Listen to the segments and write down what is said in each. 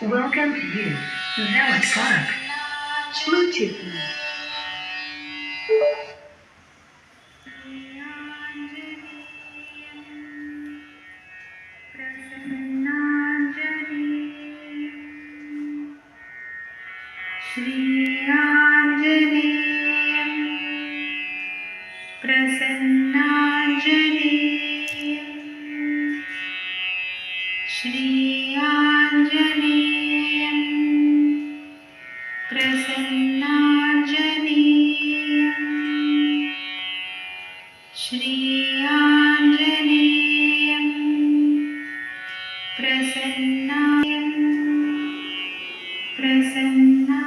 Welcome to you. Now it's clock. Bluetooth mode. श्रीयाञ्जने Prasanna श्रीयाञ्जनेयं जनी श्रीयाञ्जनेयं प्रसन्नायं प्रसन्नाञ्जलि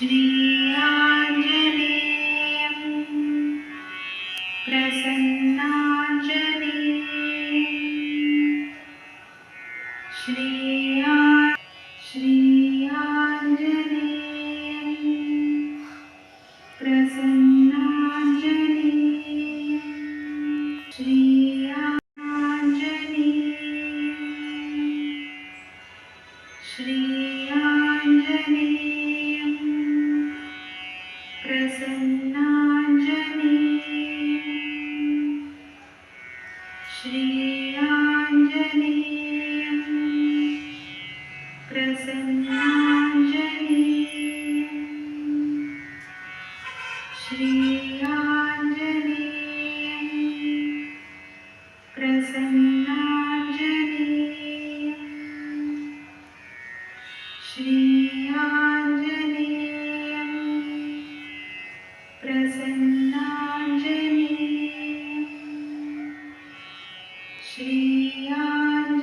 श्रियाजनी प्रसन्ना श्रियाजनी प्रसन्नाजनी श्री प्रसन्नाञ्जनी। श्रीयां प्रसन्नाञ्जनी। श्रीयाञ्जनी। प्रसन्नाजनी श्री श्रीयाञ्जनेयं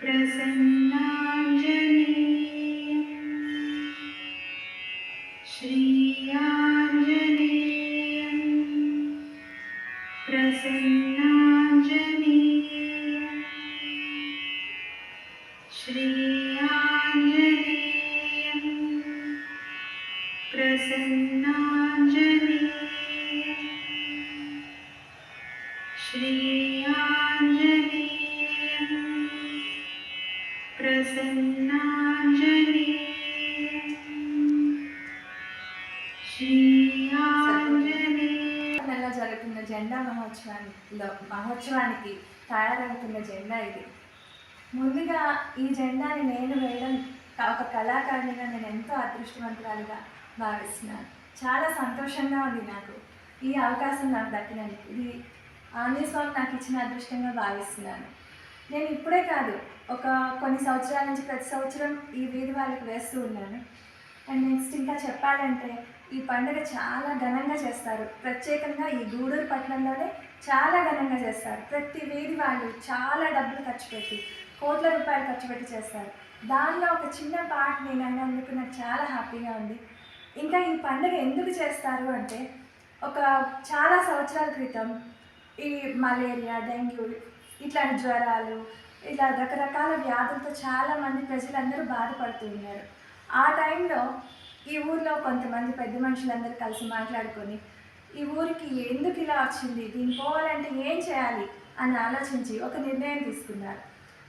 प्रसन्नाञ्जनेयं श्रीयाञ्जनेयं प्रसन्नाञ्जनेयं श्रीयाञ्जनेयं प्रसन्नाञ्जनेयं श्रीयाञ्जनेयं प्रसन्नाञ्जनेयं श्रीयाञ्जनेयं నెలలో జరుగుతున్న జెండా మహోత్సవానిలో మహోత్సవానికి తయారవుతున్న జెండా ఇది ముందుగా ఈ జెండాని నేను వేయడం ఒక కళాకారిణిగా నేను ఎంతో అదృష్టవంతురాలుగా భావిస్తున్నాను చాలా సంతోషంగా ఉంది నాకు ఈ అవకాశం నాకు దక్కినందుకు ఇది ఆంజనేయ స్వామి నాకు ఇచ్చిన అదృష్టంగా భావిస్తున్నాను. నేను ఇప్పుడే కాదు ఒక కొన్ని సంవత్సరాల నుంచి ప్రతి సంవత్సరం ఈ వీధి వాళ్ళకి వేస్తూ ఉన్నాను. అండ్ నెక్స్ట్ ఇంకా చెప్పాలంటే ఈ పండుగ చాలా ఘనంగా చేస్తారు. ప్రత్యేకంగా ఈ గూడూరు పట్టణంలోనే చాలా ఘనంగా చేస్తారు. ప్రతి వీధి వాళ్ళు చాలా డబ్బులు ఖర్చు పెట్టి కోట్ల రూపాయలు ఖర్చు పెట్టి చేస్తారు. దానిలో ఒక చిన్న పార్ట్ నేను అయినందుకు నాకు చాలా హ్యాపీగా ఉంది. ఇంకా ఈ పండుగ ఎందుకు చేస్తారు అంటే ఒక చాలా సంవత్సరాల క్రితం ఈ మలేరియా డెంగ్యూ ఇట్లాంటి జ్వరాలు ఇలా రకరకాల వ్యాధులతో చాలామంది ప్రజలందరూ బాధపడుతున్నారు. ఆ టైంలో ఈ ఊర్లో కొంతమంది పెద్ద మనుషులందరూ కలిసి మాట్లాడుకొని ఈ ఊరికి ఎందుకు ఇలా వచ్చింది? దీన్ని పోవాలంటే ఏం చేయాలి? అని ఆలోచించి ఒక నిర్ణయం తీసుకున్నారు.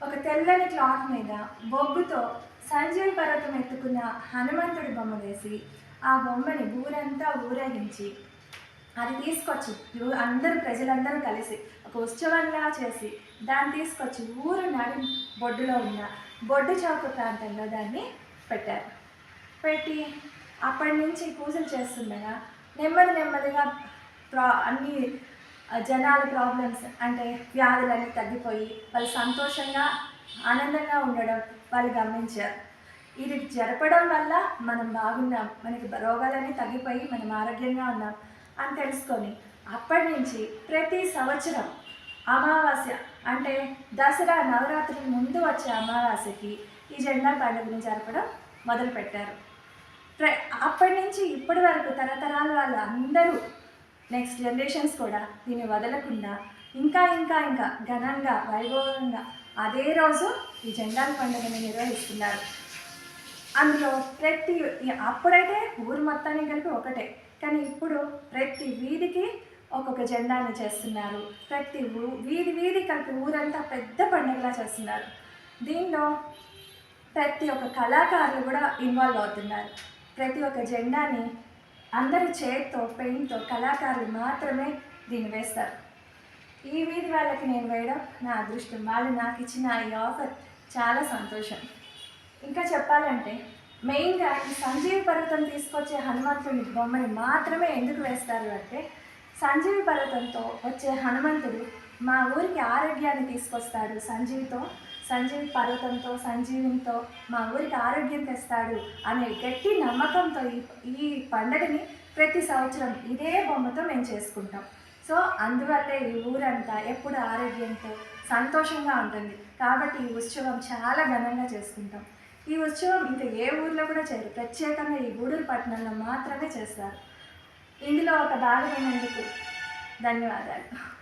ఒక తెల్లని క్లాత్ మీద బొగ్గుతో సంజయ్ పర్వతం ఎత్తుకున్న హనుమంతుడి బొమ్మ వేసి ఆ బొమ్మని ఊరంతా ఊరేగించి అది తీసుకొచ్చి అందరూ ప్రజలందరూ కలిసి ఒక ఉత్సవంలా చేసి దాన్ని తీసుకొచ్చి ఊరు నడి బొడ్డులో ఉన్న బొడ్డు చౌక ప్రాంతంలో దాన్ని పెట్టారు. పెట్టి అప్పటి నుంచి పూజలు చేస్తుండగా నెమ్మది నెమ్మదిగా ప్రా అన్ని జనాల ప్రాబ్లమ్స్ అంటే వ్యాధులన్నీ తగ్గిపోయి వాళ్ళు సంతోషంగా ఆనందంగా ఉండడం వాళ్ళు గమనించారు. ఇది జరపడం వల్ల మనం బాగున్నాం మనకి రోగాలన్నీ తగ్గిపోయి మనం ఆరోగ్యంగా ఉన్నాం. అని తెలుసుకొని అప్పటి నుంచి ప్రతి సంవత్సరం అమావాస్య అంటే దసరా నవరాత్రి ముందు వచ్చే అమావాస్యకి ఈ జెండా పండుగను జరపడం మొదలుపెట్టారు. ప్ర అప్పటి నుంచి ఇప్పటి వరకు తరతరాల వాళ్ళు అందరూ నెక్స్ట్ జనరేషన్స్ కూడా దీన్ని వదలకుండా ఇంకా ఇంకా ఇంకా ఘనంగా వైభవంగా అదే రోజు ఈ జెండాల పండుగని నిర్వహిస్తున్నారు. అందులో ప్రతి అప్పుడైతే ఊరు మొత్తానికి కలిపి ఒకటే. కానీ ఇప్పుడు ప్రతి వీధికి ఒక్కొక్క జెండాను చేస్తున్నారు. ప్రతి ఊ వీధి వీధి కలిపి ఊరంతా పెద్ద పండుగలా చేస్తున్నారు. దీనిలో ప్రతి ఒక్క కళాకారులు కూడా ఇన్వాల్వ్ అవుతున్నారు. ప్రతి ఒక్క జెండాని అందరి చేతితో పెయింట్తో కళాకారులు మాత్రమే దీన్ని వేస్తారు. ఈ వీధి వాళ్ళకి నేను వేయడం నా అదృష్టం. వాళ్ళు నాకు ఇచ్చిన ఈ ఆఫర్ చాలా సంతోషం. ఇంకా చెప్పాలంటే మెయిన్గా ఈ సంజీవి పర్వతం తీసుకొచ్చే హనుమంతుడి బొమ్మని మాత్రమే ఎందుకు వేస్తారు అంటే సంజీవి పర్వతంతో వచ్చే హనుమంతుడు మా ఊరికి ఆరోగ్యాన్ని తీసుకొస్తాడు. సంజీవితో సంజీవి పర్వతంతో సంజీవితో మా ఊరికి ఆరోగ్యం తెస్తాడు అనే గట్టి నమ్మకంతో ఈ ఈ పండగని ప్రతి సంవత్సరం ఇదే బొమ్మతో మేము చేసుకుంటాం. సో అందువల్లే ఈ ఊరంతా ఎప్పుడు ఆరోగ్యంతో సంతోషంగా ఉంటుంది. కాబట్టి ఈ ఉత్సవం చాలా ఘనంగా చేసుకుంటాం. ఈ ఉత్సవం ఇంత ఏ ఊర్లో కూడా చేయరు. ప్రత్యేకంగా ఈ గూడూరు పట్టణంలో మాత్రమే చేస్తారు. ఇందులో ఒక భాగమైనందుకు ధన్యవాదాలు.